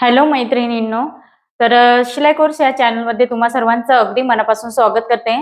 Hello मैत्रिणींनो तर शिलाई कोर्स या चॅनलमध्ये तुम्हा सर्वांचं अगदी मनापासून स्वागत करते.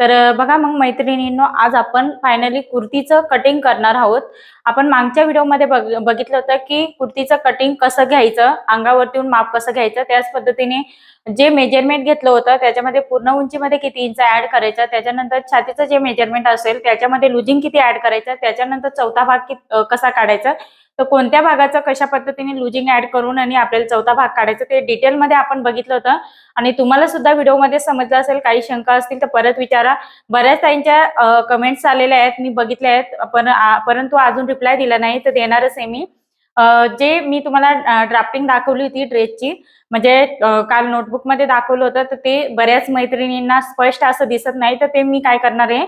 तर बघा मग मैत्रिणींनो आज आपण फायनली कुर्तीचं कटिंग करणार आहोत. आपण मागच्या व्हिडिओमध्ये बघ बघितलं होतं की कुर्तीचं कटिंग कसं घ्यायचं अंगावरती माप कसं घ्यायचं त्याच पद्धतीने जे मेजरमेंट घेतलं होतं त्याच्यामध्ये पूर्ण उंचीमध्ये किती इंच ऍड करायचं त्याच्यानंतर छातीचं जे मेजरमेंट असेल त्याच्यामध्ये लुजिंग किती ऍड करायचं त्याच्यानंतर चौथा भाग कसा काढायचा तर कोणत्या भागाचं कशा पद्धतीने लुजिंग ऍड करून आणि आपल्याला चौथा भाग काढायचा ते डिटेलमध्ये आपण बघितलं होतं. आणि तुम्हाला सुद्धा व्हिडिओमध्ये समजलं असेल काही शंका असतील तर परत विचारा. बऱ्याच ताईंच्या कमेंट्स आलेल्या आहेत मी बघितल्या आहेत पण परंतु अजून रिप्लाय दिला नाही तर देणारच आहे मी. जे मी तुम्हाला ड्राफ्टिंग दाखवली होती ड्रेसची म्हणजे काल नोटबुकमध्ये दाखवलं होतं तर ते बऱ्याच मैत्रिणींना स्पष्ट असं दिसत नाही तर ते मी काय करणार आहे?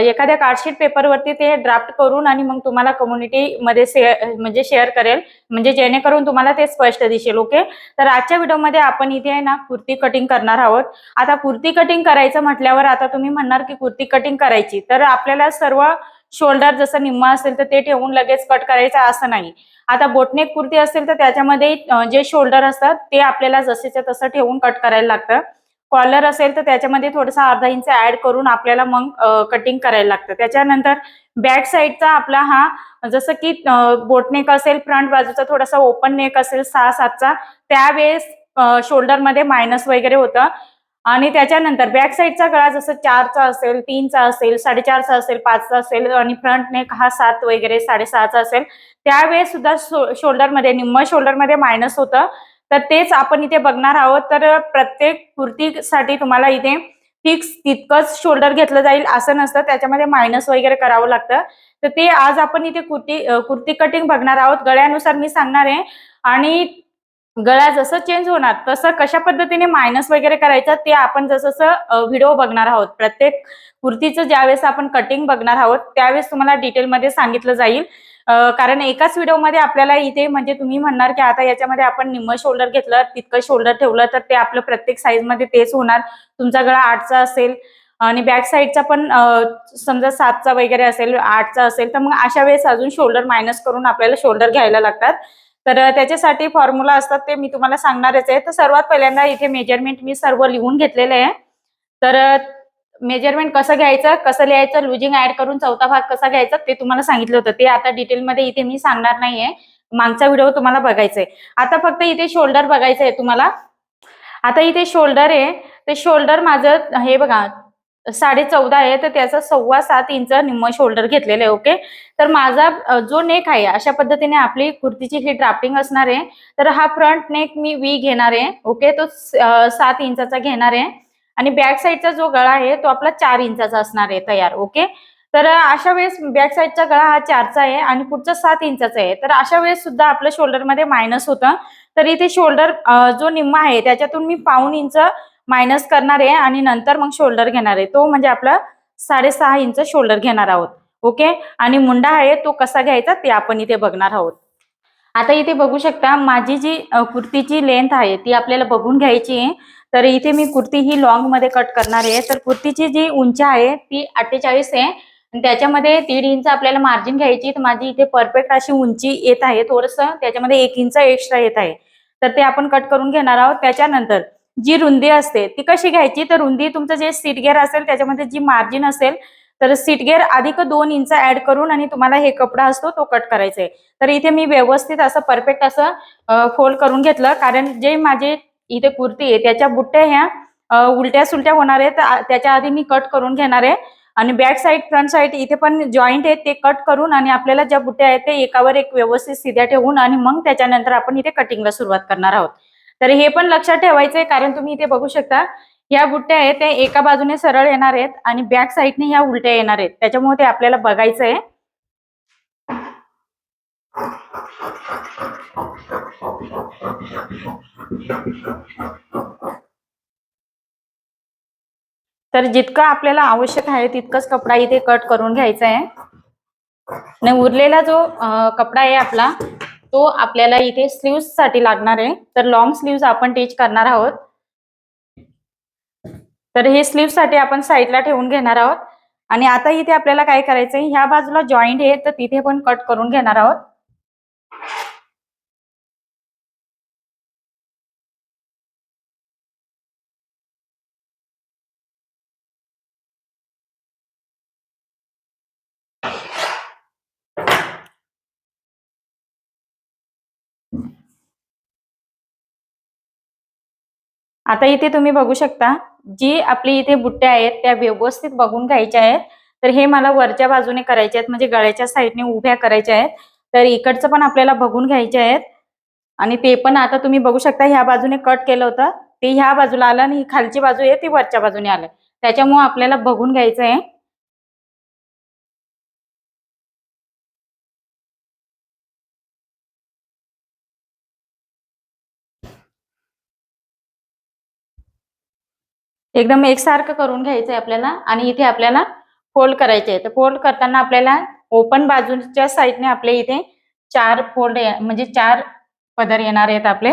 एखाद्या कार्डशीट पेपरवरती ते ड्राफ्ट करून आणि मग तुम्हाला कम्युनिटीमध्ये शेअर म्हणजे शेअर करेल म्हणजे जेणेकरून तुम्हाला ते स्पष्ट दिसेल ओके तर आजच्या व्हिडिओमध्ये आपण इथे आहे ना कुर्ती कटिंग करणार आहोत. आता कुर्ती कटिंग करायचं म्हटल्यावर आता तुम्ही म्हणणार की कुर्ती कटिंग करायची. तर आपल्याला सर्व शोल्डर जसं निम्मा असेल तर ते ठेवून लगेच कट करायचं असं नाही. आता बोटनेक कुर्ती असेल तर त्याच्यामध्ये जे शोल्डर असतात ते आपल्याला जसेच्या तसं ठेवून कट करायला लागतं. कॉलर असेल तर त्याच्यामध्ये थोडासा अर्धा इंच ऍड करून आपल्याला मग कटिंग करायला लागतं. त्याच्यानंतर बॅक साईडचा आपला हा जसं की बोटनेक असेल फ्रंट बाजूचा थोडासा ओपन नेक असेल सहा सातचा त्यावेळेस शोल्डरमध्ये मायनस वगैरे होतं. आणि त्याच्यानंतर बॅक साईडचा गळा जसं चारचा असेल तीनचा असेल साडेचारचा असेल पाचचा असेल आणि फ्रंट नेक हा सात वगैरे साडेसहाचा असेल त्यावेळेस सुद्धा शोल्डरमध्ये निम्म शोल्डरमध्ये मायनस होतं. तर तेच आपण इथे बघणार आहोत. तर प्रत्येक कुर्तीसाठी तुम्हाला इथे फिक्स तितकंच शोल्डर घेतलं जाईल असं नसतं. त्याच्यामध्ये मायनस वगैरे करावं लागतं. तर ते आज आपण इथे कुर्ती कुर्ती कटिंग बघणार आहोत. गळ्यानुसार मी सांगणार आहे. आणि गळा जसं चेंज होणार तसं कशा पद्धतीने मायनस वगैरे करायचं ते आपण जसं व्हिडिओ बघणार आहोत. प्रत्येक कुर्तीचं ज्यावेळेस आपण कटिंग बघणार आहोत त्यावेळेस तुम्हाला डिटेलमध्ये सांगितलं जाईल. कारण एकाच व्हिडिओमध्ये आपल्याला इथे म्हणजे तुम्ही म्हणणार की आता याच्यामध्ये आपण निम्म शोल्डर घेतलं तितकं शोल्डर ठेवलं तर ते आपलं प्रत्येक साईजमध्ये तेच होणार. तुमचा गळा आठचा असेल आणि बॅक साईडचा पण समजा सातचा वगैरे असेल आठचा असेल तर मग अशा वेळेस अजून शोल्डर मायनस करून आपल्याला शोल्डर घ्यायला लागतात. तर त्याच्यासाठी फॉर्म्युला असतात ते मी तुम्हाला सांगणारच आहे. तर सर्वात पहिल्यांदा इथे मेजरमेंट मी सर्व लिहून घेतलेले आहे. तर मेजरमेंट कसं घ्यायचं कसं लिहायचं लुजिंग ऍड करून चौथा भाग कसा घ्यायचा ते तुम्हाला सांगितलं होतं. ते आता डिटेलमध्ये इथे मी सांगणार नाहीये. मागचा व्हिडिओ तुम्हाला बघायचा आहे. आता फक्त इथे शोल्डर बघायचं आहे तुम्हाला. आता इथे शोल्डर आहे. ते शोल्डर माझं हे बघा साडे चौदा आहे तर त्याचा सव्वा सात इंच निम्म शोल्डर घेतलेलं आहे ओके तर माझा जो नेक आहे अशा पद्धतीने आपली कुर्तीची ही ड्राफ्टिंग असणार आहे. तर हा फ्रंट नेक मी वी घेणार आहे ओके तो सात इंचाचा घेणार आहे. आणि बॅक साईडचा जो गळा आहे तो आपला चार इंचाचा असणार आहे तयार ओके तर अशा वेळेस बॅक साईडचा गळा हा चारचा आहे आणि पुढचा सात इंचाचा आहे. तर अशा वेळेस सुद्धा आपलं शोल्डरमध्ये मायनस होतं. तर इथे शोल्डर जो निम्मा आहे त्याच्यातून मी पाऊन इंच मायनस करणार आहे आणि नंतर मग शोल्डर घेणार आहे. तो म्हणजे आपला साडेसहा इंच शोल्डर घेणार आहोत. ओके? आणि मुंडा आहे तो कसा घ्यायचा ते आपण इथे बघणार आहोत. आता इथे बघू शकता माझी जी कुर्तीची लेंथ आहे ती आपल्याला बघून घ्यायची आहे. तर इथे मी कुर्ती ही लॉंगमध्ये कट करणार आहे. तर कुर्तीची जी उंची आहे ती अठ्ठेचाळीस आहे. त्याच्यामध्ये दीड इंच आपल्याला मार्जिन घ्यायची तर माझी इथे परफेक्ट अशी उंची येत आहे थोडस. त्याच्यामध्ये एक इंच एक्स्ट्रा येत आहे. तर ते आपण कट करून घेणार आहोत. त्याच्यानंतर जी रुंदी असते ती कशी घ्यायची? तर रुंदी तुमचं जे सीट गेअर असेल त्याच्यामध्ये जी मार्जिन असेल तर सीट गेअर अधिक दोन इंच ऍड करून आणि तुम्हाला हे कपडा असतो तो कट करायचा आहे तर इथे मी व्यवस्थित असं परफेक्ट असं फोल्ड करून घेतलं. कारण जे माझे इथे कुर्ती आहे त्याच्या बुट्ट्या ह्या उलट्या सुलट्या होणार आहेत. त्याच्या आधी मी कट करून घेणार आहे. आणि बॅक साईड फ्रंट साईड इथे पण जॉईंट आहेत ते कट करून आणि आपल्याला ज्या बुट्ट्या आहेत ते एकावर एक व्यवस्थित सिध्या ठेवून आणि मग त्याच्यानंतर आपण इथे कटिंगला सुरुवात करणार आहोत. तर हे पण लक्षात ठेवायचं आहे कारण तुम्ही इथे बघू शकता या बुट्ट्या आहेत ते एका बाजूने सरळ येणार आहेत आणि बॅक साईडने ह्या उलट्या येणार आहेत. त्याच्यामुळे ते आपल्याला बघायचं आहे तर जितकं आपल्याला आवश्यक आहे तितकंच कपडा इथे कट करून घ्यायचा आहे आणि उरलेला जो कपडा आहे आपला तो आपल्याला इथे स्लीव्ससाठी लागणार आहे. तर लॉंग स्लीव्स आपण टीच करणार आहोत. तर हे स्लीव्ससाठी आपण साईडला ठेवून घेणार आहोत. आणि आता इथे आपल्याला काय करायचंय? ह्या बाजूला जॉईंट आहे तर तिथे पण कट करून घेणार आहोत. आता इथे तुम्ही बघू शकता जी आपली इथे बुट्ट्या आहेत त्या व्यवस्थित बघून घ्यायच्या आहेत. तर हे मला वरच्या बाजूने करायचे आहेत म्हणजे गळ्याच्या साईडने उभ्या करायच्या आहेत. तर इकडचं पण आपल्याला बघून घ्यायचे आहेत. आणि ते पण आता तुम्ही बघू शकता ह्या बाजूने कट केलं होतं. ते ह्या बाजूला आलं आणि ही खालची बाजू आहे ती वरच्या बाजूने आलं त्याच्यामुळे आपल्याला बघून घ्यायचं आहे. एकदम एकसारखं करून घ्यायचंय आपल्याला आणि इथे आपल्याला फोल्ड करायचे आहे तर फोल्ड करताना आपल्याला ओपन बाजूच्या साईडने आपले इथे चार फोल्ड म्हणजे चार पदर येणार आहेत आपले.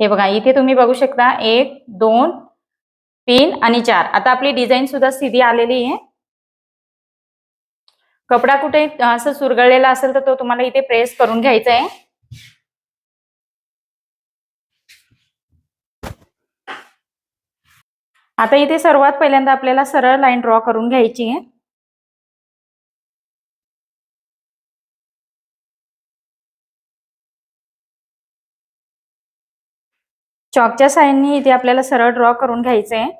हे बघा इथे तुम्ही बघू शकता एक दोन तीन आणि चार. आता आपली डिझाईन सुद्धा सीधी आलेली आहे. कपडा कुठे असं सुरगळलेला असेल तर तो तुम्हाला इथे प्रेस करून घ्यायचा आहे. आता इथे सर्वात पहिल्यांदा आपल्याला सरळ लाईन ड्रॉ करून घ्यायची आहे. चॉकच्या साईडनी इथे आपल्याला सरळ ड्रॉ करून घ्यायचं आहे.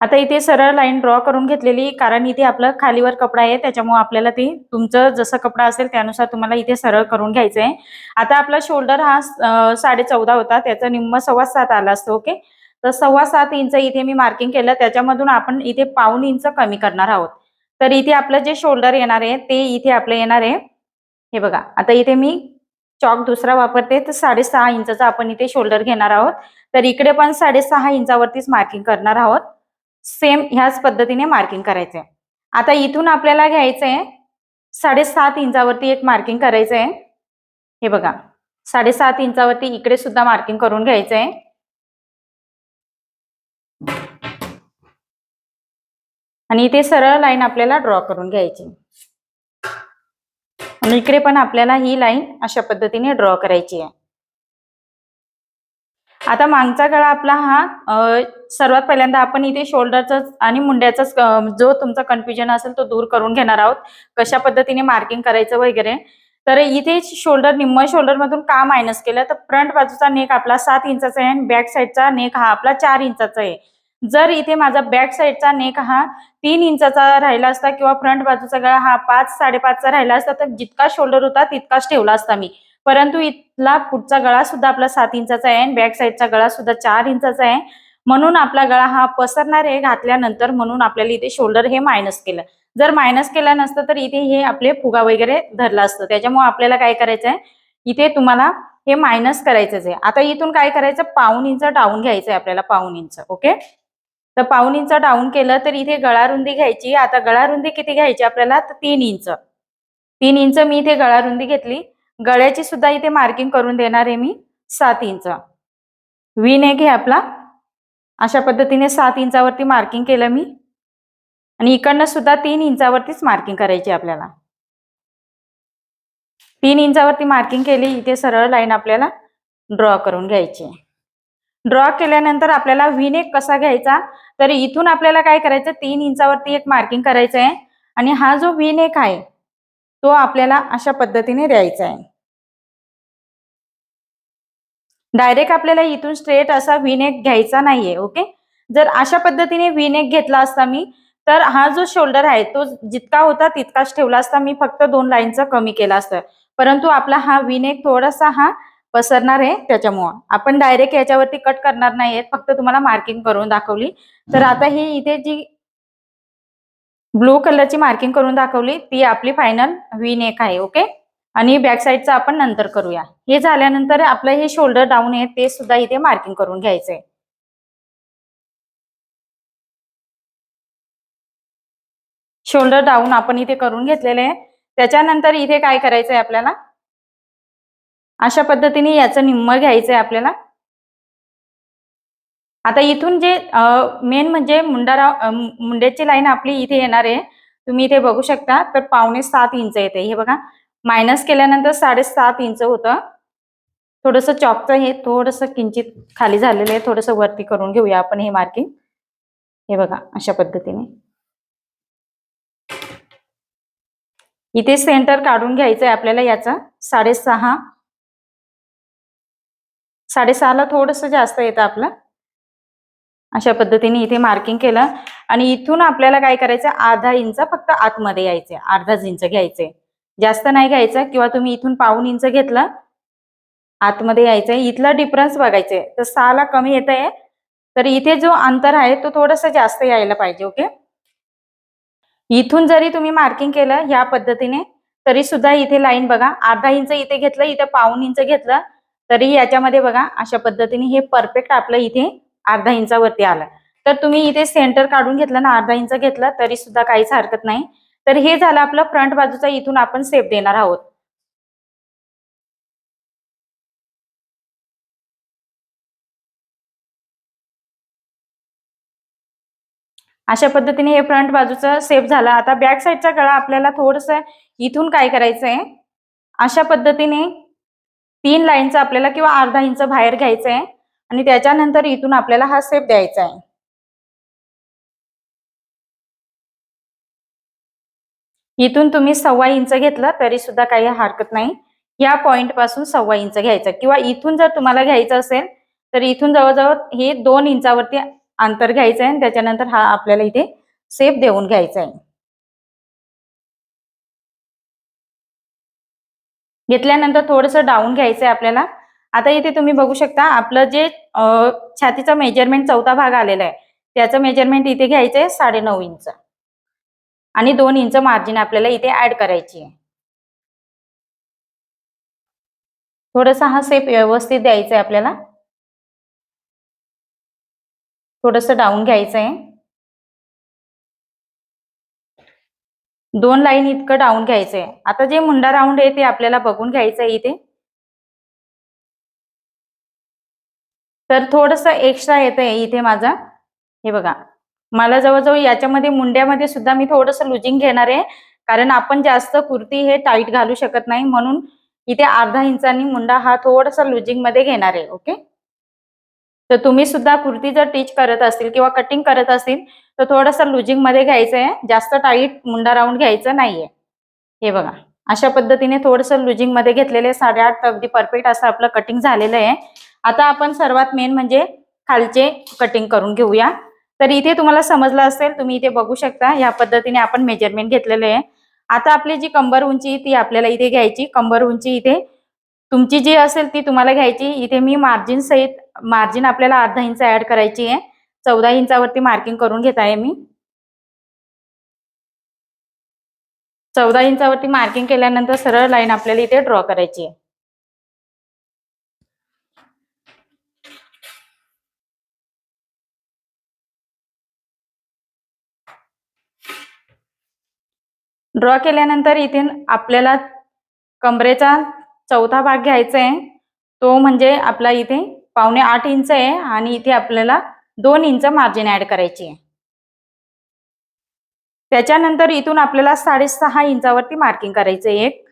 आता इथे सरळ लाईन ड्रॉ करून घेतलेली कारण इथे आपलं खालीवर कपडा आहे त्याच्यामुळे आपल्याला ती तुमचं जसं कपडा असेल त्यानुसार तुम्हाला इथे सरळ करून घ्यायचं आहे आता आपला शोल्डर हा साडे चौदा होता त्याचा निम्म सव्वा सात आला असतो ओके तर सव्वा सात इंच इथे मी मार्किंग केलं. त्याच्यामधून आपण इथे पाऊन इंच कमी करणार आहोत. तर इथे आपलं जे शोल्डर येणार आहे ते इथे आपलं येणार आहे. हे बघा आता इथे मी चॉक दुसरा वापरते तर साडेसहा इंचा आपण इथे शोल्डर घेणार आहोत. तर इकडे पण साडेसहा इंचावरतीच मार्किंग करणार आहोत. सेम ह्याच पद्धतीने मार्किंग करायचंय. आता इथून आपल्याला घ्यायचंय साडेसात इंचावरती एक मार्किंग करायचंय. हे बघा साडेसात इंचावरती इकडे सुद्धा मार्किंग करून घ्यायचंय. आणि इथे सरळ लाईन आपल्याला ड्रॉ करून घ्यायची. आणि इकडे पण आपल्याला ही लाईन अशा पद्धतीने ड्रॉ करायची आहे. आता मागचा गळा आपला हा सर्वात पहिल्यांदा आपण इथे शोल्डरचा आणि मुंड्याचाच जो तुमचा कन्फ्युजन असेल तो दूर करून घेणार आहोत. कशा पद्धतीने मार्किंग करायचं वगैरे. तर इथे शोल्डर निम्म शोल्डर मधून का मायनस केलं? तर फ्रंट बाजूचा नेक आपला सात इंचाचा आहे आणि बॅक साईडचा नेक हा आपला चार इंचाचा आहे. जर इथे माझा बॅक साईडचा नेक हा तीन इंचाचा राहिला असता किंवा फ्रंट बाजूचा गळा हा पाच साडेपाचचा राहिला असता तर जितका शोल्डर होता तितकाच ठेवला असता मी. परंतु इथला पुढचा गळा सुद्धा आपला सात इंचाचा आहे आणि बॅक साईडचा गळा सुद्धा चार इंचाचा आहे. म्हणून आपला गळा हा पसरणार आहे घातल्यानंतर म्हणून आपल्याला इथे शोल्डर हे मायनस केलं. जर मायनस केलं नसतं तर इथे हे आपले फुगा वगैरे धरला असतं. त्याच्यामुळे आपल्याला काय करायचं आहे इथे तुम्हाला हे मायनस करायचंच आहे. आता इथून काय करायचं? पाऊन इंच डाऊन घ्यायचं आहे आपल्याला पाऊन इंच. ओके? तर पाऊन इंच डाऊन केलं तर इथे गळारुंदी घ्यायची. आता गळारुंदी किती घ्यायची आपल्याला? तर तीन इंच. तीन इंच मी इथे गळारुंदी घेतली. गळ्याची सुद्धा इथे मार्किंग करून देणार आहे मी. सात इंच. वी नेक आपला. अशा पद्धतीने सात इंचावरती मार्किंग केलं मी. आणि इकडनं सुद्धा तीन इंचावरतीच मार्किंग करायची आपल्याला. तीन इंचावरती मार्किंग केली. इथे सरळ लाईन आपल्याला ड्रॉ करून घ्यायची ड्रॉ केल्यानंतर आपल्याला विनेक कसा घ्यायचा? तर इथून आपल्याला काय करायचं? तीन इंचावरती एक मार्किंग करायचं आहे आणि हा जो विनेक आहे तो आपल्याला अशा पद्धतीने द्यायचा आहे. डायरेक्ट आपल्याला इथून स्ट्रेट असा विनेक घ्यायचा नाहीये ओके जर अशा पद्धतीने विनेक घेतला असता मी तर हा जो शोल्डर आहे तो जितका होता तितकाच ठेवला असता मी फक्त दोन लाईनचा कमी केला असतं. परंतु आपला हा विनेक थोडासा हा पसरणार आहे त्याच्यामुळं. आपण डायरेक्ट याच्यावरती कट करणार नाहीये फक्त तुम्हाला मार्किंग करून दाखवली. तर आता ही इथे जी ब्लू कलरची मार्किंग करून दाखवली ती आपली फायनल वी नेक आहे ओके आणि बॅक साईडचं आपण नंतर करूया. हे झाल्यानंतर आपलं हे शोल्डर डाऊन आहे ते सुद्धा इथे मार्किंग करून घ्यायचंय. शोल्डर डाऊन आपण इथे करून घेतलेले आहे. त्याच्यानंतर इथे काय करायचंय आपल्याला? अशा पद्धतीने याचं निम्म घ्यायचंय आपल्याला. आता इथून जे मेन म्हणजे मुंडाराव मुंड्याची लाईन आपली इथे येणार आहे. तुम्ही इथे बघू शकता तर पावणे सात इंच येते हे बघा मायनस केल्यानंतर साडेसात इंच होतं. थोडस चॉकचं हे थोडस किंचित खाली झालेलं आहे. थोडस वरती करून घेऊया आपण हे मार्किंग हे बघा अशा पद्धतीने. इथे सेंटर काढून घ्यायचंय आपल्याला याचा. साडेसहा साडेसहाला थोडंसं जास्त येतं आपलं. अशा पद्धतीने इथे मार्किंग केलं. आणि इथून आपल्याला काय करायचं? अर्धा इंच फक्त आतमध्ये यायचे अर्धाच इंच घ्यायचे जास्त नाही घ्यायचं किंवा तुम्ही इथून पाऊन इंच घेतलं आतमध्ये यायचंय. इथला डिफरन्स बघायचंय. तर सहाला कमी येत आहे तर इथे जो अंतर आहे तो थोडस जास्त यायला पाहिजे ओके? इथून जरी तुम्ही मार्किंग केलं ह्या पद्धतीने तरी सुद्धा इथे लाईन बघा. अर्धा इंच इथे घेतलं इथे पाऊन इंच घेतलं तरी याच्यामध्ये बघा अशा पद्धतीने हे परफेक्ट आपलं इथे अर्धा इंचावरती आलं. तर तुम्ही इथे सेंटर काढून घेतलं ना अर्धा इंच घेतलं तरी सुद्धा काहीच हरकत नाही. तर हे झालं आपलं फ्रंट बाजूचा इथून आपण सेप देणार आहोत. अशा पद्धतीने हे फ्रंट बाजूचं सेफ झालं. आता बॅक साईडचा गळा आपल्याला थोडस इथून काय करायचंय? अशा पद्धतीने तीन लाईनचा आपल्याला किंवा अर्धा इंच बाहेर घ्यायचं आहे आणि त्याच्यानंतर इथून आपल्याला हा सेप द्यायचा आहे इथून तुम्ही सव्वा इंच घेतलं तरी सुद्धा काही हरकत नाही. या पॉइंटपासून सव्वा इंच घ्यायचं किंवा इथून जर तुम्हाला घ्यायचं असेल तर इथून जवळजवळ हे दोन इंचावरती अंतर घ्यायचं आहे आणि त्याच्यानंतर हा आपल्याला इथे सेप देऊन घ्यायचा आहे घेतल्यानंतर थोडस डाऊन घ्यायचंय आपल्याला. आता इथे तुम्ही बघू शकता आपलं जे छातीचा मेजरमेंट चौथा भाग आलेला आहे त्याचं मेजरमेंट इथे घ्यायचंय साडे नऊ इंच. आणि दोन इंच मार्जिन आपल्याला इथे ऍड करायची आहे. थोडासा हा सेप व्यवस्थित द्यायचा आहे आपल्याला. थोडस डाऊन घ्यायचं आहे दोन लाईन इतकं डाऊन घ्यायचंय आता जे मुंडा राऊंड आहे ते आपल्याला बघून घ्यायचं आहे इथे. तर थोडस एक्स्ट्रा येत आहे इथे माझं. हे बघा. मला जवळजवळ याच्यामध्ये मुंड्यामध्ये सुद्धा मी थोडस लुजिंग घेणार आहे. कारण आपण जास्त कुर्ती हे टाईट घालू शकत नाही. म्हणून इथे अर्धा इंचानी मुंडा हा थोडासा लुजिंगमध्ये घेणार आहे. ओके तर तुम्ही सुद्धा कुर्ती जर टीच करत असतील किंवा कटिंग करत असतील तर थोडंसं लुजिंगमध्ये घ्यायचं आहे जास्त टाईट मुंडा राऊंड घ्यायचं नाहीये. हे बघा. अशा पद्धतीने थोडंसं लुजिंगमध्ये घेतलेले साडेआठ अगदी परफेक्ट असं आपलं कटिंग झालेलं आहे. आता आपण सर्वात मेन म्हणजे खालचे कटिंग करून घेऊया. तर इथे तुम्हाला समजलं असेल तुम्ही इथे बघू शकता या पद्धतीने आपण मेजरमेंट घेतलेले आहे. आता आपली जी कंबर उंची ती आपल्याला इथे घ्यायची. कंबर उंची इथे तुमची जी असेल ती तुम्हाला घ्यायची. इथे मी मार्जिन सहित मार्जिन आपल्याला अर्धा इंच ऍड करायची आहे. चौदा इंचावरती मार्किंग करून घेत आहे मी. चौदा इंचावरती मार्किंग केल्यानंतर सरळ लाईन आपल्याला इथे ड्रॉ करायची आहे. ड्रॉ केल्यानंतर इथे आपल्याला कमरेचा चौथा भाग घ्यायचा आहे तो म्हणजे आपला इथे पावणे आठ इंच आहे आणि इथे आपल्याला दोन इंच मार्जिन ऍड करायची आहे. त्याच्यानंतर इथून आपल्याला साडेसहा इंचावरती मार्किंग करायचं आहे एक.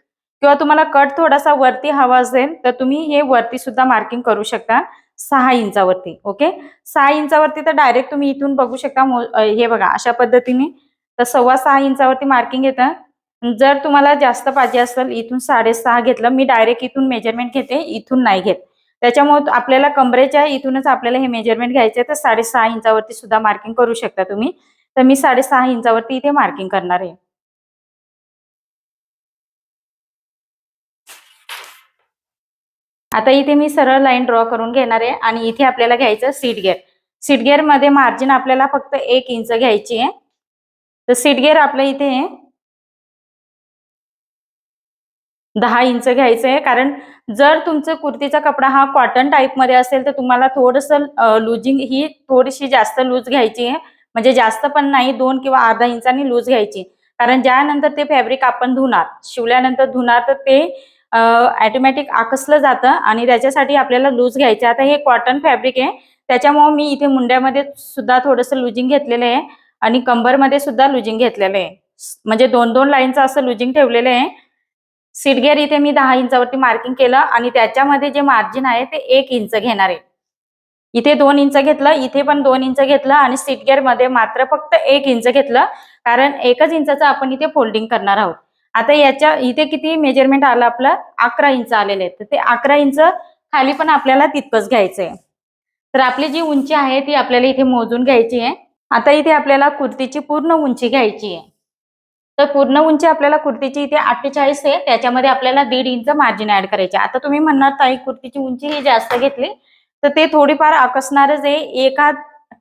किंवा तुम्हाला कट थोडासा वरती हवा असेल तर तुम्ही हे वरती सुद्धा मार्किंग करू शकता सहा इंचावरती ओके? सहा इंचावरती तर डायरेक्ट तुम्ही इथून बघू शकता हे बघा अशा पद्धतीने. तर सव्वा सहा इंचावरती मार्किंग येतं. जर तुम्हाला जास्त पाहिजे असेल इथून साडेसहा घेतलं मी डायरेक्ट इथून मेजरमेंट घेते इथून नाही घेत. त्याच्यामुळे आपल्याला कमरेच्या इथूनच आपल्याला हे मेजरमेंट घ्यायचे तर साडेसहा इंचावरती सुद्धा मार्किंग करू शकता तुम्ही. तर मी साडेसहा इंचावरती इथे मार्किंग करणार आहे. आता इथे मी सरळ लाईन ड्रॉ करून घेणार आहे आणि इथे आपल्याला घ्यायचं सीट गेअर सीट गेअरमध्ये मार्जिन आपल्याला फक्त एक इंच घ्यायची आहे. तर सीट गेअर आपल्या इथे दहा इंच घ्यायचं आहे. कारण जर तुमचं कुर्तीचा कपडा हा कॉटन टाईपमध्ये असेल तर तुम्हाला थोडस लुजिंग ही थोडीशी जास्त लूज घ्यायची आहे. म्हणजे जास्त पण नाही दोन किंवा अर्धा इंचाने लूज घ्यायची. कारण ज्यानंतर ते फॅब्रिक आपण धुणार शिवल्यानंतर धुणार तर ते ॲटोमॅटिक आकसलं जातं आणि त्याच्यासाठी आपल्याला लूज घ्यायचं आता हे कॉटन फॅब्रिक आहे. त्याच्यामुळे मी इथे मुंड्यामध्ये सुद्धा थोडंसं लुजिंग घेतलेलं आहे. आणि कंबरमध्ये सुद्धा लुजिंग घेतलेलं आहे. म्हणजे दोन दोन लाईनचं असं लुजिंग ठेवलेलं आहे. सीटगेअर इथे मी दहा इंचावरती मार्किंग केलं आणि त्याच्यामध्ये जे मार्जिन आहे ते एक इंच घेणार आहे. इथे दोन इंच घेतलं इथे पण दोन इंच घेतलं आणि सीटगेअरमध्ये मात्र फक्त एक इंच घेतलं. कारण एकच इंचाचं आपण इथे फोल्डिंग करणार आहोत. आता याच्या इथे किती मेजरमेंट आलं आपलं? अकरा इंच आलेले तर ते अकरा इंच खाली पण आपल्याला तितकंच घ्यायचंय. तर आपली जी उंची आहे ती आपल्याला इथे मोजून घ्यायची आहे. आता इथे आपल्याला कुर्तीची पूर्ण उंची घ्यायची आहे. तर पूर्ण उंची आपल्याला कुर्तीची इथे अठ्ठेचाळीस आहे. त्याच्यामध्ये आपल्याला दीड इंच मार्जिन ऍड करायचे आता तुम्ही म्हणणार ताई कुर्तीची उंची ही जास्त घेतली. तर ते थोडीफार आकसणारच आहे. एका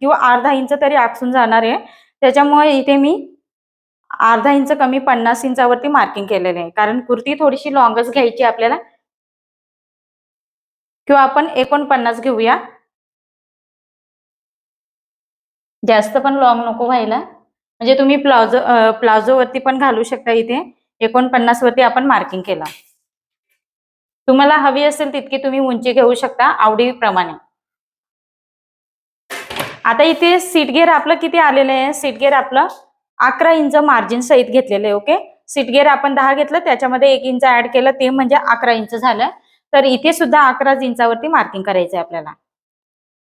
किंवा अर्धा इंच तरी आकसून जाणार आहे. त्याच्यामुळे इथे मी अर्धा इंच कमी पन्नास इंचावरती मार्किंग केलेले आहे. कारण कुर्ती थोडीशी लॉंगच घ्यायची आपल्याला. किंवा आपण एकोणपन्नास घेऊया. जास्त पण लॉंग नको व्हायला. म्हणजे तुम्ही प्लाझो प्लाझो वरती पण घालू शकता इथे. एकोणपन्नास वरती आपण मार्किंग केला. तुम्हाला हवी असेल तितकी तुम्ही उंची घेऊ शकता आवडीप्रमाणे. आता इथे सीट गेअर आपलं किती आलेलं आहे? सीट गेअर आपलं अकरा इंच मार्जिन सहित घेतलेलं आहे ओके सीट गेअर आपण दहा घेतलं त्याच्यामध्ये एक इंच ऍड केलं ते म्हणजे अकरा इंच झालं. तर इथे सुद्धा अकराच इंचावरती मार्किंग करायचं आहे आपल्याला.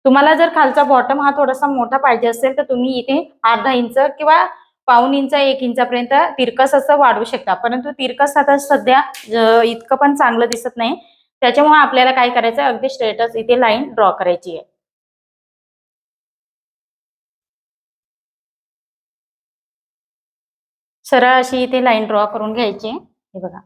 तुम्हाला जर खालचा बॉटम हा थोडासा मोठा पाहिजे असेल तर तुम्ही इथे अर्धा इंच किंवा पाऊन इंच एक इंचापर्यंत तिरकस असं वाढवू शकता. परंतु तिरकस आता सध्या इतकं पण चांगलं दिसत नाही. त्याच्यामुळे आपल्याला काय करायचं अगदी स्ट्रेटच इथे लाईन ड्रॉ करायची आहे. सरळ अशी इथे लाईन ड्रॉ करून घ्यायची आहे. हे बघा.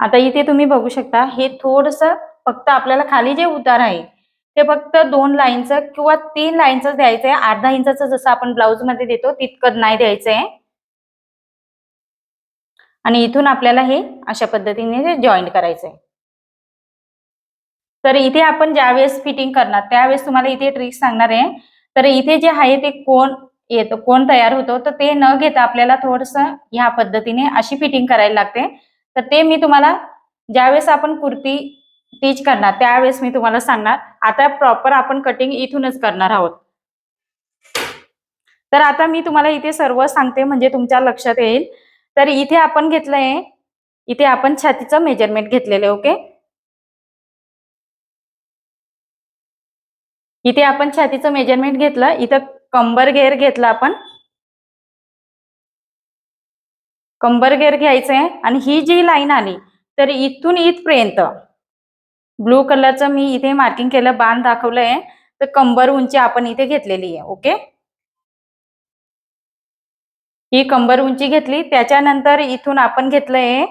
आता इथे तुम्ही बघू शकता हे थोडस फक्त आपल्याला खाली जे उतार आहे ते फक्त दोन लाईनचं किंवा तीन लाईनचं द्यायचंय. अर्धा इंचाचं जसं आपण ब्लाऊजमध्ये देतो तितकं नाही द्यायचंय. आणि इथून आपल्याला हे अशा पद्धतीने जॉईंट करायचंय. तर इथे आपण ज्यावेळेस फिटिंग करणार त्यावेळेस तुम्हाला इथे ट्रिक सांगणार आहे. तर इथे जे आहे ते कोण येतो कोण तयार होतो तर ते न घेता आपल्याला थोडस ह्या पद्धतीने अशी फिटिंग करायला लागते. तर ते मी तुम्हाला ज्यावेळेस आपण कुर्ती टीच करणार त्यावेळेस मी तुम्हाला सांगणार. आता प्रॉपर आपण कटिंग इथूनच करणार आहोत. तर आता मी तुम्हाला इथे सर्व सांगते म्हणजे तुमच्या लक्षात येईल. तर इथे आपण घेतलंय इथे आपण छातीचं मेजरमेंट घेतलेलं आहे ओके इथे आपण छातीचं मेजरमेंट घेतलं इथं कंबर घेर घेतलं आपण. कंबर घ्यायचं घ्यायचंय आणि ही जी लाईन आली तर इथून इथपर्यंत ब्लू कलरचं मी इथे मार्किंग केलं बाण दाखवलंय. तर कंबर उंची आपण इथे घेतलेली आहे ओके? ही कंबर उंची घेतली त्याच्यानंतर इथून आपण घेतलंय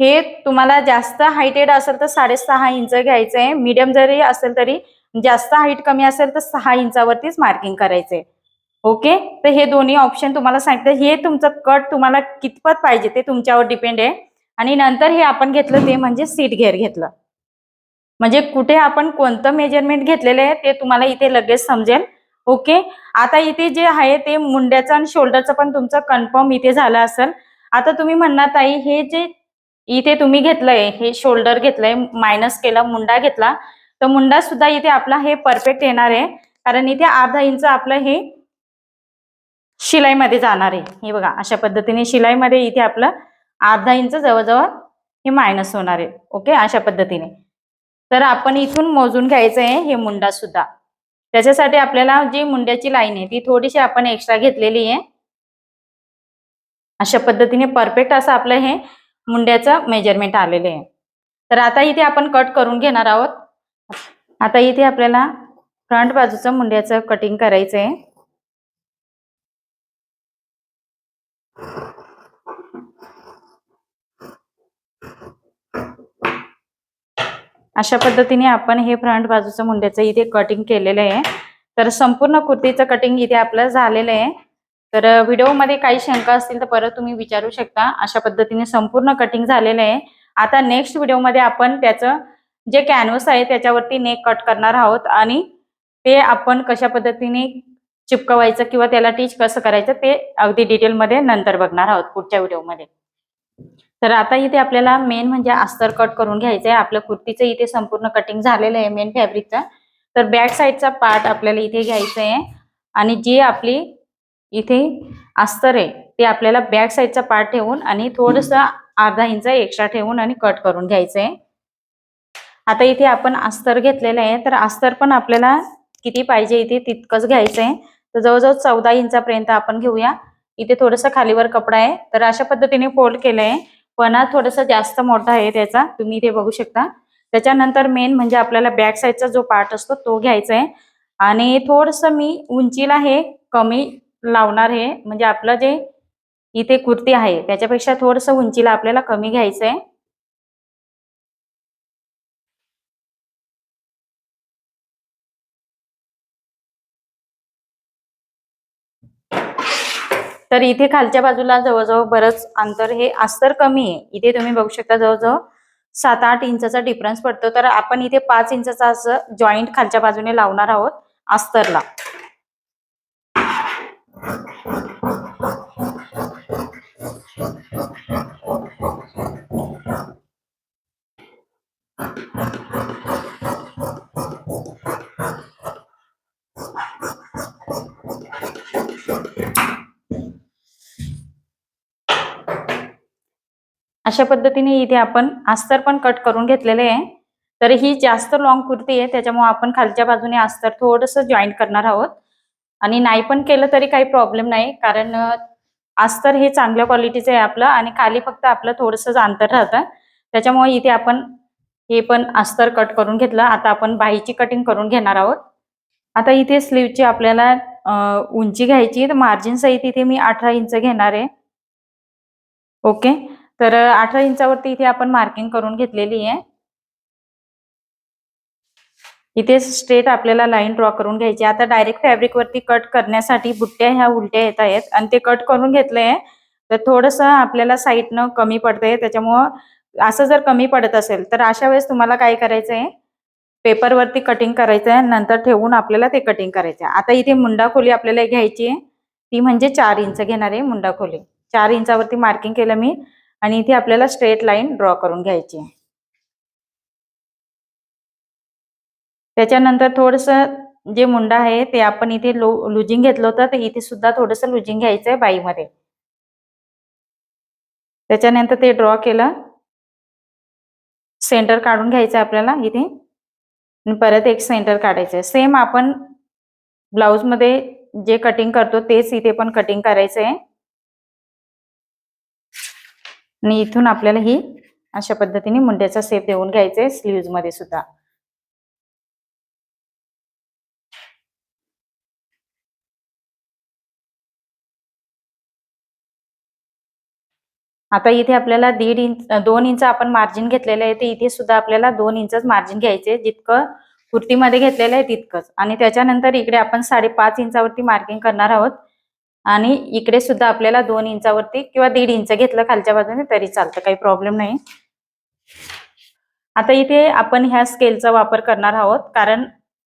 हे तुम्हाला जास्त हाईटेड असेल तर साडेसहा इंच घ्यायचंय. मीडियम जरी असेल तरी जास्त हाईट कमी असेल तर सहा इंचावरतीच मार्किंग करायचंय. ओके? तर हे दोन्ही ऑप्शन तुम्हाला सांगते. हे तुमचं कट तुम्हाला कितपत पाहिजे ते तुमच्यावर डिपेंड आहे. आणि नंतर हे आपण घेतलं ते म्हणजे सीट घेर घेतलं. म्हणजे कुठे आपण कोणतं मेजरमेंट घेतलेलं आहे ते तुम्हाला इथे लगेच समजेल. ओके? आता इथे जे आहे ते मुंड्याचं आणि शोल्डरचं पण तुमचं कन्फर्म इथे झालं असेल. आता तुम्ही म्हणणार ताई हे जे इथे तुम्ही घेतलंय हे शोल्डर घेतलंय मायनस केलं मुंडा घेतला तर मुंडा सुद्धा इथे आपला हे परफेक्ट येणार आहे. कारण इथे अर्धा इंच आपलं हे शिलाईमध्ये जाणार आहे. हे बघा अशा पद्धतीने शिलाईमध्ये इथे आपलं अर्धा इंच जवळजवळ हे मायनस होणार आहे. ओके अशा पद्धतीने. तर आपण इथून मोजून घ्यायचं आहे हे मुंडा सुद्धा. त्याच्यासाठी आपल्याला जी मुंड्याची लाईन आहे ती थोडीशी आपण एक्स्ट्रा घेतलेली आहे. अशा पद्धतीने परफेक्ट असं आपलं हे मुंड्याचं मेजरमेंट आलेलं आहे. तर आता इथे आपण कट करून घेणार आहोत. आता इथे आपल्याला फ्रंट बाजूचं मुंड्याचं कटिंग करायचं आहे. अशा पद्धतीने आपण हे फ्रंट बाजूचं मुंड्याचं इथे कटिंग केलेलं आहे. तर संपूर्ण कुर्तीचं कटिंग इथे आपलं झालेलं आहे. तर व्हिडिओमध्ये काही शंका असतील तर परत तुम्ही विचारू शकता. अशा पद्धतीने संपूर्ण कटिंग झालेलं आहे. आता नेक्स्ट व्हिडिओमध्ये आपण त्याचं जे कॅनव्हस आहे त्याच्यावरती नेक कट करणार आहोत आणि ते आपण कशा पद्धतीने चिपकवायचं किंवा त्याला टीच कसं करायचं ते अगदी डिटेलमध्ये नंतर बघणार आहोत पुढच्या व्हिडिओमध्ये. तर आता इथे आपल्याला मेन म्हणजे अस्तर कट करून घ्यायचं आहे. आपल्या कुर्तीचं इथे संपूर्ण कटिंग झालेलं आहे मेन फॅब्रिकचा तर बॅक साईडचा पार्ट आपल्याला इथे घ्यायचा आहे. आणि जी आपली इथे अस्तर आहे ते आपल्याला बॅक साईडचा पार्ट ठेवून आणि थोडस अर्धा इंच एक्स्ट्रा ठेवून आणि कट करून घ्यायचं आहे. आता इथे आपण अस्तर घेतलेलं आहे. तर अस्तर पण आपल्याला किती पाहिजे इथे तितकंच घ्यायचं आहे. तर जवळजवळ चौदा इंचापर्यंत आपण घेऊया. इथे थोडस खालीवर कपडा आहे. तर अशा पद्धतीने फोल्ड केलं आहे पणा थोडासा जास्त मोठा आहे त्याचा तुम्ही इथे बघू शकता. त्याच्यानंतर मेन म्हणजे आपल्याला बॅक साईडचा जो पार्ट असतो तो घ्यायचा आहे. आणि थोडस मी उंचीला हे कमी लावणार आहे. म्हणजे आपलं जे इथे कुर्ती आहे त्याच्यापेक्षा थोडस उंचीला आपल्याला कमी घ्यायचं आहे. तर इथे खालच्या बाजूला जवळजवळ बरंच अंतर हे अस्तर कमी आहे. इथे तुम्ही बघू शकता जवळजवळ सात आठ इंचाचा डिफरन्स पडतो. तर आपण इथे पाच इंचाचा असं जॉईंट खालच्या बाजूने लावणार आहोत अस्तरला. अशा पद्धतीने इथे आपण अस्तर पण कट करून घेतलेले आहे. तर ही जास्त लॉंग कुर्ती आहे त्याच्यामुळे आपण खालच्या बाजूने अस्तर थोडस जॉईंट करणार आहोत. आणि नाही पण केलं तरी काही प्रॉब्लेम नाही कारण अस्तर हे चांगल्या क्वालिटीचं आहे आपलं आणि खाली फक्त आपलं थोडंसं अंतर राहतं. त्याच्यामुळे इथे आपण हे पण अस्तर कट करून घेतलं. आता आपण बाहीची कटिंग करून घेणार आहोत. आता इथे स्लीवची आपल्याला उंची घ्यायची तर मार्जिन सहित इथे मी अठरा इंच घेणार आहे. ओके? तर अठरा इंचावरती इथे आपण मार्किंग करून घेतलेली आहे. इथे स्ट्रेट आपल्याला लाईन ड्रॉ करून घ्यायची आता डायरेक्ट फॅब्रिकवरती कट करण्यासाठी बुट्ट्या ह्या उलट्या येत आहेत आणि ते कट करून घेतलंय. तर थोडस आपल्याला साईडनं कमी पडतंय. त्याच्यामुळं असं जर कमी पडत असेल तर अशा वेळेस तुम्हाला काय करायचंय? पेपरवरती कटिंग करायचंय नंतर ठेवून आपल्याला ते कटिंग करायचंय. आता इथे मुंडा खोली आपल्याला घ्यायची आहे. ती म्हणजे चार इंच घेणार आहे मुंडा खोली. चार इंचावरती मार्किंग केलं मी. आणि इथे आपल्याला स्ट्रेट लाईन ड्रॉ करून घ्यायची आहे. त्याच्यानंतर थोडस जे मुंडा आहे ते आपण इथे लो लुजिंग घेतलं होतं तर इथे सुद्धा थोडस लुजिंग घ्यायचं आहे बाईमध्ये. त्याच्यानंतर ते ड्रॉ केलं. सेंटर काढून घ्यायचं आहे आपल्याला इथे. परत एक सेंटर काढायचं आहे. सेम आपण ब्लाऊजमध्ये जे कटिंग करतो तेच इथे पण कटिंग करायचं आहे. आणि इथून आपल्याला ही अशा पद्धतीने मुंड्याचा सेप देऊन घ्यायचा आहे स्लीव्जमध्ये सुद्धा. आता इथे आपल्याला दीड इंच दोन इंच आपण मार्जिन घेतलेलं आहे ते इथे सुद्धा आपल्याला दोन इंचच मार्जिन घ्यायचे जितकं कुर्तीमध्ये घेतलेलं आहे तितकंच. आणि त्याच्यानंतर इकडे आपण साडेपाच इंचावरती मार्किंग करणार आहोत. आणि इकडे सुद्धा आपल्याला दोन इंचावरती किंवा दीड इंच घेतलं खालच्या बाजूने तरी चालतं काही प्रॉब्लेम नाही. आता इथे आपण ह्या स्केलचा वापर करणार आहोत कारण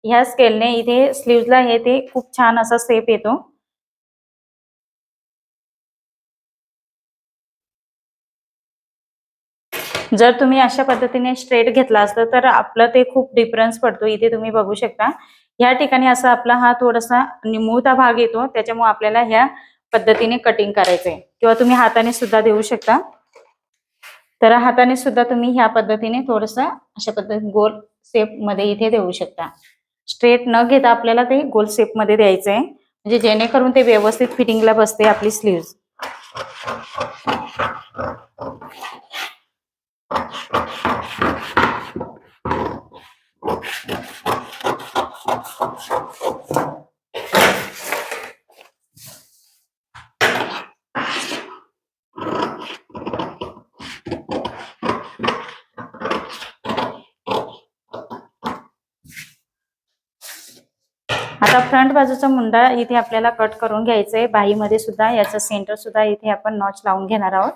ह्या स्केलने इथे स्लीवला हे ते खूप छान असा सेप येतो. जर तुम्ही अशा पद्धतीने स्ट्रेट घेतला असतं तर आपलं ते खूप डिफरन्स पडतो. इथे तुम्ही बघू शकता. ह्या ठिकाणी असा आपला हा थोडासा निमुळता भाग येतो. त्याच्यामुळे आपल्याला ह्या पद्धतीने कटिंग करायचंय. किंवा तुम्ही हाताने सुद्धा देऊ शकता. तर हाताने सुद्धा तुम्ही ह्या पद्धतीने थोडस अशा पद्धतीने गोल शेपमध्ये इथे देऊ शकता. स्ट्रेट न घेता आपल्याला ते गोल शेपमध्ये द्यायचंय. म्हणजे जेणेकरून ते व्यवस्थित फिटिंगला बसते आपली स्लीव्ह आता फ्रंट बाजूचा मुंडा इथे आपल्याला कट करून घ्यायचा आहे बाहीमध्ये सुद्धा याचा सेंटर सुद्धा इथे आपण नॉच लावून घेणार आहोत.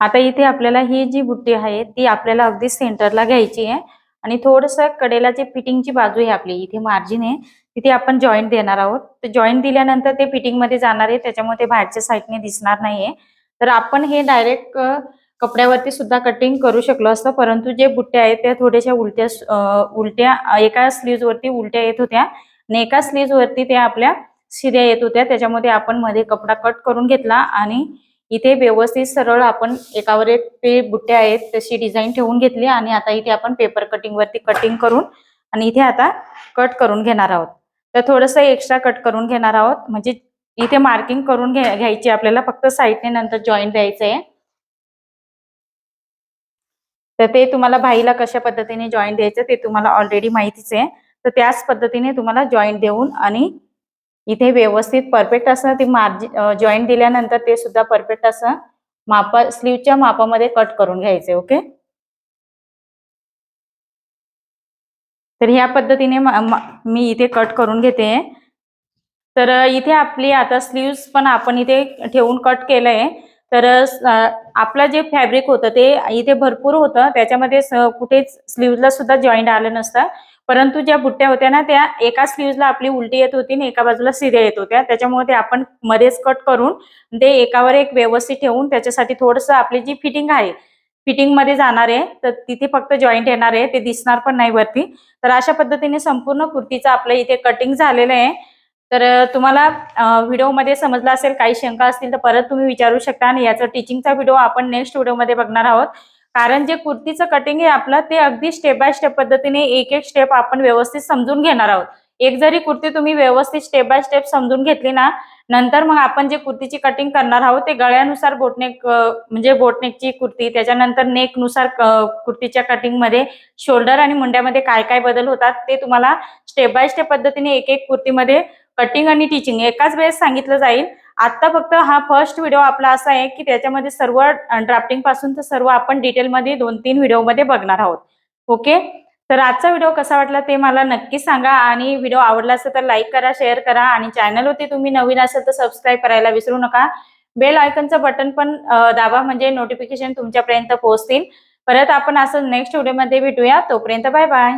आता इथे आपल्याला ही जी बुट्टी आहे ती आपल्याला अगदी सेंटरला घ्यायची आहे. आणि थोडस कडेला जे फिटिंगची बाजू आहे आपली इथे मार्जिन आहे तिथे आपण जॉईंट देणार आहोत. तर जॉईंट दिल्यानंतर ते फिटिंगमध्ये जाणार आहे त्याच्यामुळे ते बाहेरच्या साईडने दिसणार नाहीये. तर आपण हे डायरेक्ट कपड्यावरती सुद्धा कटिंग करू शकलो असतं परंतु जे बुट्ट्या आहेत त्या थोड्याशा उलट्या उलट्या एका स्लीव्ह वरती उलट्या येत होत्या आणि एका स्लीव्ह वरती त्या आपल्या सिध्या येत होत्या. त्याच्यामध्ये आपण मध्ये कपडा कट करून घेतला आणि इथे व्यवस्थित सरळ आपण एकावर एक ते बुट्टे आहेत तशी डिझाईन ठेवून घेतली आणि आता इथे आपण पेपर कटिंग वरती कटिंग करून आणि इथे आता कट करून घेणार आहोत. तर थोडस एक्स्ट्रा कट करून घेणार आहोत. म्हणजे इथे मार्किंग करून घ्या- घ्यायची आपल्याला. फक्त साईडने नंतर जॉईंट द्यायचं आहे तर ते तुम्हाला भाईला कशा पद्धतीने जॉईंट द्यायचं ते तुम्हाला ऑलरेडी माहितीच आहे. तर त्याच पद्धतीने तुम्हाला जॉईंट देऊन आणि इथे व्यवस्थित परफेक्ट असं ते मार्जिन जॉईंट दिल्यानंतर ते सुद्धा परफेक्ट असं मापा स्लीवच्या मापामध्ये कट करून घ्यायचे ओके तर ह्या पद्धतीने मी इथे कट करून घेते. तर इथे आपली आता स्लीव्स पण आपण इथे ठेवून कट केलंय. तर आपलं जे फॅब्रिक होतं ते इथे भरपूर होतं. त्याच्यामध्ये कुठेच स्लीव्हला सुद्धा जॉईंट आलं नसतं. परंतु ज्या बुट्ट्या होत्या ना त्या एका स्लीव्हला आपली उलटी येत होती आणि एका बाजूला सिध्या येत होत्या. त्याच्यामुळे ते आपण मध्येच कट करून ते एकावर एक व्यवस्थित ठेवून त्याच्यासाठी थोडंसं आपली जी फिटिंग आहे फिटिंगमध्ये जाणार आहे तर तिथे फक्त जॉईंट येणार आहे ते दिसणार पण नाही वरती. तर अशा पद्धतीने संपूर्ण कुर्तीचं आपलं इथे कटिंग झालेलं आहे. तर तुम्हाला व्हिडिओमध्ये समजला असेल काही शंका असतील तर परत तुम्ही विचारू शकता आणि याचा टीचिंगचा व्हिडिओ आपण नेक्स्ट व्हिडिओमध्ये बघणार आहोत. कारण जे कुर्तीचं कटिंग आहे आपलं ते अगदी स्टेप बाय स्टेप पद्धतीने एक एक स्टेप आपण व्यवस्थित समजून घेणार आहोत. एक जरी कुर्ती तुम्ही व्यवस्थित स्टेप बाय स्टेप समजून घेतली ना नंतर मग आपण जे कुर्तीची कटिंग करणार आहोत ते गळ्यानुसार बोटनेक म्हणजे बोटनेकची कुर्ती त्याच्यानंतर नेकनुसार कुर्तीच्या कटिंगमध्ये शोल्डर आणि मुंड्यामध्ये काय काय बदल होतात ते तुम्हाला स्टेप बाय स्टेप पद्धतीने एक एक कुर्तीमध्ये कटिंग आणि टीचिंग एकाच वेळेस सांगितलं जाईल. आता फक्त हा फर्स्ट व्हिडिओ आपला असा आहे की त्याच्यामध्ये सर्व ड्राफ्टिंगपासून तर सर्व आपण डिटेलमध्ये दोन तीन व्हिडिओमध्ये बघणार आहोत. ओके तर आजचा व्हिडिओ कसा वाटला ते मला नक्की सांगा आणि व्हिडिओ आवडला असेल तर लाईक करा शेअर करा आणि चॅनलवरती तुम्ही नवीन असेल तर सबस्क्राईब करायला विसरू नका. बेल आयकनचं बटन पण दाबा म्हणजे नोटिफिकेशन तुमच्यापर्यंत पोहोचतील. परत आपण असं नेक्स्ट व्हिडिओमध्ये भेटूया. तोपर्यंत बाय बाय